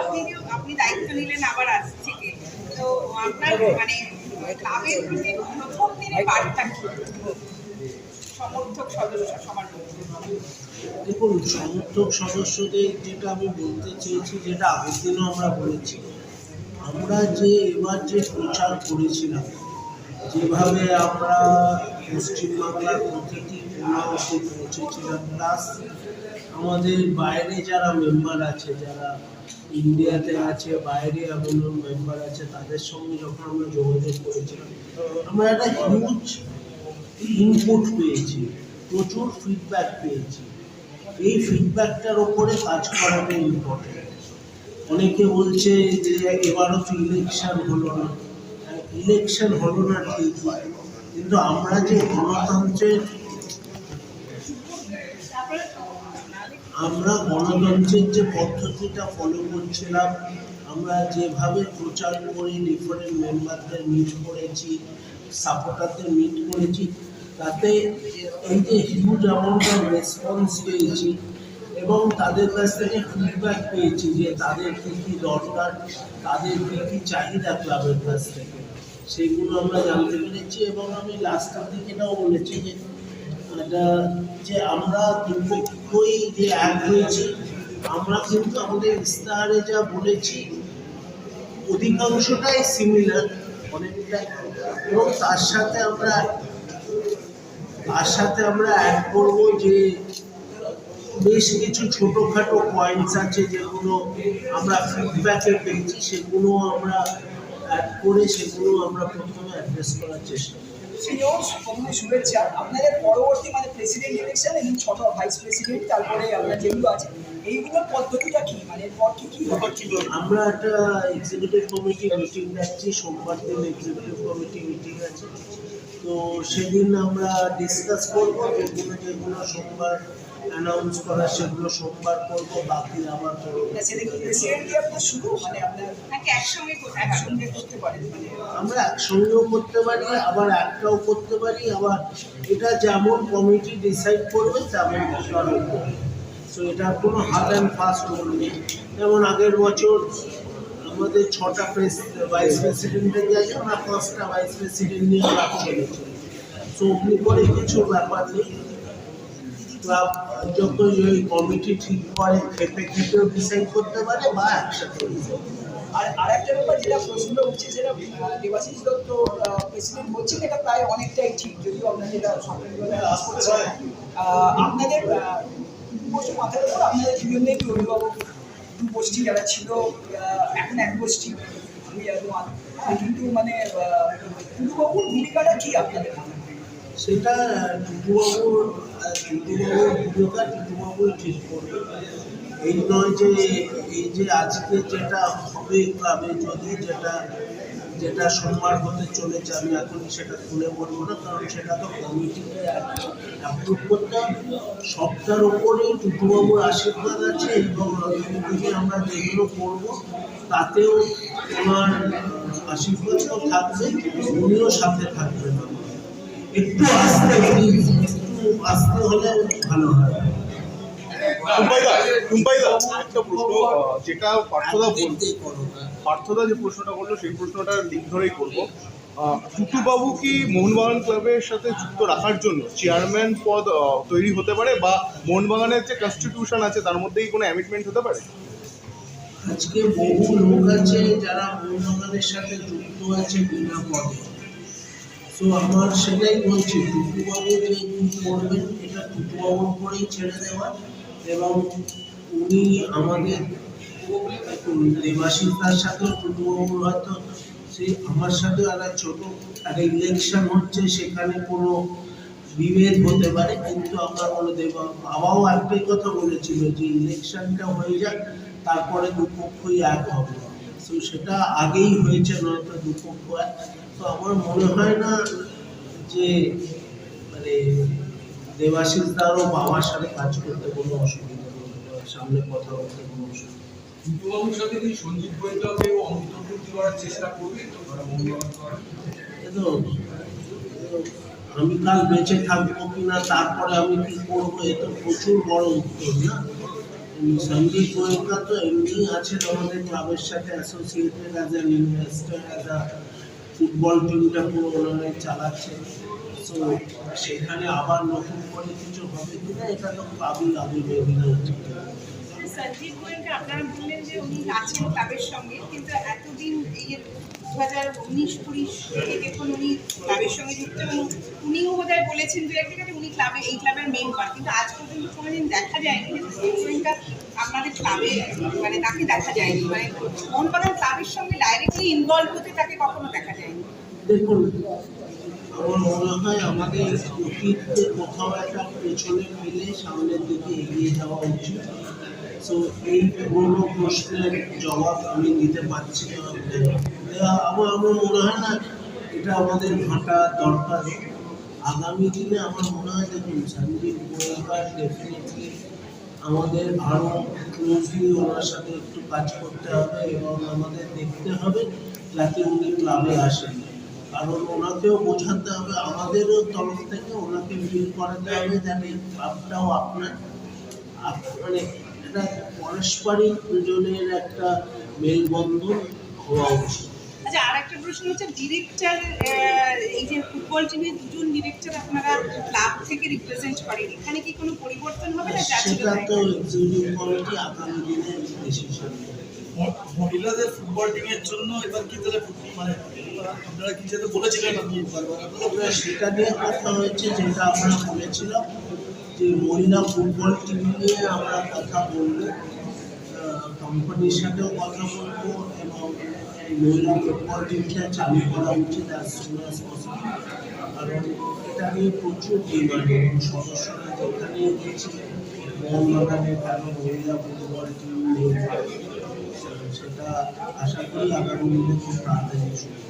আপনি আপনি দায়িত্ব নিলেন আবার আজ থেকে। তো আপনার মানে ক্লাবের প্রতি প্রথম দিনের বার্তা কি? সমর্থক সদস্য সবার দেখুন সমর্থক সদস্যদের যেটা আমি বলতে চেয়েছি যেটা আগের দিনও আমরা বলেছি আমরা যে এবার যে প্রচার করেছিলাম যেভাবে আমরা পশ্চিমবাংলার প্রতিটি পৌঁছেছিলাম প্লাস আমাদের বাইরে যারা মেম্বার আছে, যারা ইন্ডিয়াতে আছে, বাইরে এমন মেম্বার আছে, তাদের সঙ্গে যখন আমরা যোগাযোগ করেছিলাম, আমরা একটা হিউজ ইনপুট পেয়েছি, প্রচুর ফিডব্যাক পেয়েছি। এই ফিডব্যাকটার ওপরে কাজ করাটা ইম্পর্টেন্ট অনেকে বলছে যে এবারও তো ইলেকশন হলো না। ইলেকশন হলো না ঠিক কিন্তু আমরা যে গণতন্ত্রের আমরা গণতন্ত্রের যে পদ্ধতিটা ফলো করছিলাম, আমরা যেভাবে প্রচার করে ডিফারেন্ট মেম্বারদের মিট করেছি সাপোর্টারদের মিট করেছি, তাতে এই যে হিউজ অ্যামাউন্ট অফ রেসপন্স পেয়েছি এবং তাদের কাছ থেকে ফিডব্যাক পেয়েছি যে তাদের কী কী দরকার, তাদের কী কী চাহিদা ক্লাবের কাছ থেকে। সেগুলো আমরা জানতে পেরেছি এবং আমি লাস্টের দিকে এটাও বলেছি যে এটা যে আমরা দুপক্ষই যে এক আমরা কিন্তু আমাদের ইস্তাহারে যা বলেছি, অধিকাংশটাই সিমিলার এবং তার সাথে আমরা, তার সাথে আমরা অ্যাড করব যে বেশ কিছু ছোটোখাটো পয়েন্টস আছে যেগুলো আমরা ফিডব্যাকে পেয়েছি, সেগুলো আমরা অ্যাড করে সেগুলো আমরা প্রথমে অ্যাড্রেস করার চেষ্টা করব। সিনিয়র সকলকে শুভেচ্ছা। আপনাদের পরবর্তী মানে প্রেসিডেন্ট ইলেকশন এবং ছোট ভাইস প্রেসিডেন্ট তারপরে আপনার যেগুলো আছে, এইগুলোর পদ্ধতিটা কি? মানে এরপর কি কি আমরা একটা এক্সিকিউটিভ কমিটি মিটিং রাখছি সোমবার দিন এক্সিকিউটিভ কমিটি মিটিং আছে। তো সেদিন আমরা ডিসকাস করব, যেগুলো যেগুলো সোমবার অ্যানাউন্স করা সেগুলো সোমবার করব বাকি আবার করব শুরু মানে একসঙ্গে একসঙ্গে করতে পারেন মানে আমরা একসঙ্গেও করতে পারি আবার একটাও করতে পারি আবার এটা যেমন কমিটি ডিসাইড করবে তেমন সো এটা কোনো হার্ড অ্যান্ড ফাস্ট রুল নেই। যেমন আগের বছর আমাদের ছটা প্রেস ভাইস প্রেসিডেন্টের জায়গায় আমরা পাঁচটা ভাইস প্রেসিডেন্ট নিয়ে চলেছি। সো অমনি করে কিছু ব্যাপার নেই। ক্লাব যখন ওই কমিটি ঠিক করে খেপে খেপেও ডিসাইড করতে পারে বা একসাথে। আর আরেকটা ব্যাপার যেটা প্রশ্ন উঠছে আহ, দেবাশিস দত্ত প্রেসিডেন্ট হচ্ছেন এটা প্রায় অনেকটাই ঠিক যদিও আপনার যেটা আহ, আপনাদের উপর আপনাদের দুজনেই ছিল এখন এক গোষ্ঠী দুই কিন্তু মানে ভূমিকাটা কি আপনাদের? সেটা টুটুবাবুর টুটুবাবুর ভূমিকা ঠিক করবে এই নয় যে, এই যে আজকে যেটা হবে ক্লাবে, যদি যেটা যেটা সোমবার হতে চলেছে, আমি এখন সেটা খুলে বলব না, কারণ সেটা তো কমিটিকে অ্যাপ্রুভ করতে হবে। সবটার উপরেই টুটুবাবুর আশীর্বাদ আছে এবং আগামী আমরা যেগুলো করব, তাতেও ওনার আশীর্বাদ থাকবে, উনিও সাথে থাকবেন। একটু আসতে একটু আসতে হলে ভালো হয়। যেটা পার্থদা। পার্থদা যে প্রশ্নটা করল সেই প্রশ্নটা ধরেই করব। টুটুবাবু কি মোহনবাগান ক্লাবের সাথে যুক্ত রাখার জন্য চেয়ারম্যান পদ তৈরি হতে পারে বা মোহনবাগানের যে কনস্টিটিউশন আছে তার মধ্যেই কোনো অ্যামিটমেন্ট হতে পারে? আজকে বহু লোক আছে যারা মোহনবাগানের সাথে যুক্ত আছে বিনা পদে। তো আমার সেটাই বলছি, টুকুবাবু যে করবেন এটা টুকুবাবুর উপরেই ছেড়ে দেওয়া এবং উনি আমাদের দেবাশিসদার সাথে টুকুবাবুর হয়তো সেই আমার সাথে একটা ছোটো একটা ইলেকশন হচ্ছে, সেখানে কোনো বিভেদ হতে পারে, কিন্তু আমরা বলে দেব, বাবাও একটাই কথা বলেছিল যে ইলেকশনটা হয়ে যাক, তারপরে দুপক্ষই এক হবে। তো সেটা আগেই হয়েছে, নয়তো দুপক্ষ এক। তো আমার মনে হয় না যে মানে দেবাশিস দারও বাবার সাথে কাজ করতে কোনো অসুবিধা সামনে কথা বলতে কোনো অসুবিধা। যুববাবুর সাথে কি অন্তর্ভুক্তি করার চেষ্টা করবে আমি কাল বেঁচে থাকব কিনা তারপরে আমি কি করব এ তো প্রচুর বড় উত্তর না সন্দীপ গোয়েঙ্কা তো এমনি আছেন আমাদের ক্লাবের সাথে associated as an investor as a football টিমটা পুরো ওনারাই চালাচ্ছে। সো সেখানে আবার নতুন করে কিছু হবে কিনা, এটা তো আগে বেরিয়ে উচিত সঞ্জীব গোয়েলকে আপনারা বললেন যে উনি আছেন ক্লাবের সঙ্গে, কিন্তু এতদিন এই দু হাজার উনিশ থেকে উনি ক্লাবের সঙ্গে যুক্ত উনিও বোধ বলেছেন দু এক জায়গায় উনি ক্লাবে, এই ক্লাবের মেম্বার কিন্তু আজ পর্যন্ত কোনোদিন দেখা যায়নি আপনাদের ক্লাবে মানে তাকে দেখা যায়নি। মানে মোহনবাগান ক্লাবের সঙ্গে ডাইরেক্টলি ইনভলভ হতে তাকে কখনো দেখা যায়নি। দেখুন আমার মনে হয় আমাদের অতীতকে কোথাও একটা পেছনে ফেলে সামনের দিকে এগিয়ে যাওয়া উচিত। সো এই পুরোনো প্রশ্নের জবাব আমি দিতে পারছি না। আমার আমার মনে হয় না এটা আমাদের ঘাঁটা দরকার। আগামী দিনে আমার মনে হয় দেখুন সঞ্জীব গোয়েঙ্কার ডেফিনেটলি আমাদের আরও ক্লোজলি ওনার সাথে একটু কাজ করতে হবে এবং আমাদের দেখতে হবে যাতে উনি ক্লাবে আসেন। কারণ ওনাকেও বোঝাতে হবে, আমাদেরও তরফ থেকে ওনাকে ফিল করাতে হবে যাতে ক্লাবটাও আপনার আপ- মানে এটা পারস্পরিক দুজনের একটা মেলবন্ধন হওয়া উচিত। আচ্ছা আর একটা প্রশ্ন হচ্ছে ডিরেক্টর এই যে ফুটবল টিমের দুজন ডিরেক্টর আপনারা ক্লাব থেকে রিপ্রেজেন্ট করেন এখানে কি কোনো পরিবর্তন হবে না সেটা তো এক্সিকিউটিভ কমিটি আগামী দিনে ডিসিশন মহিলাদের ফুটবল টিমের জন্য এবার কি তাহলে মানে আপনারা কি যেহেতু বলেছিলেন আপনি বারবার সেটা নিয়ে কথা হয়েছে যেটা আমরা বলেছিলাম যে মহিলা ফুটবল টিম নিয়ে আমরা কথা বলব কোম্পানির সাথেও কথা বলব এবং মহিলা ফুটবল টিমটা চালু করা উচিত অ্যাজ সুন কারণ এটা নিয়ে প্রচুর ডিমান্ড এবং সদস্যরা যেখানে গেছে মোহনবাগানে কেন মহিলা ফুটবল টিম সেটা আশা করি আগামী দিনে খুব তাড়াতাড়ি শুরু।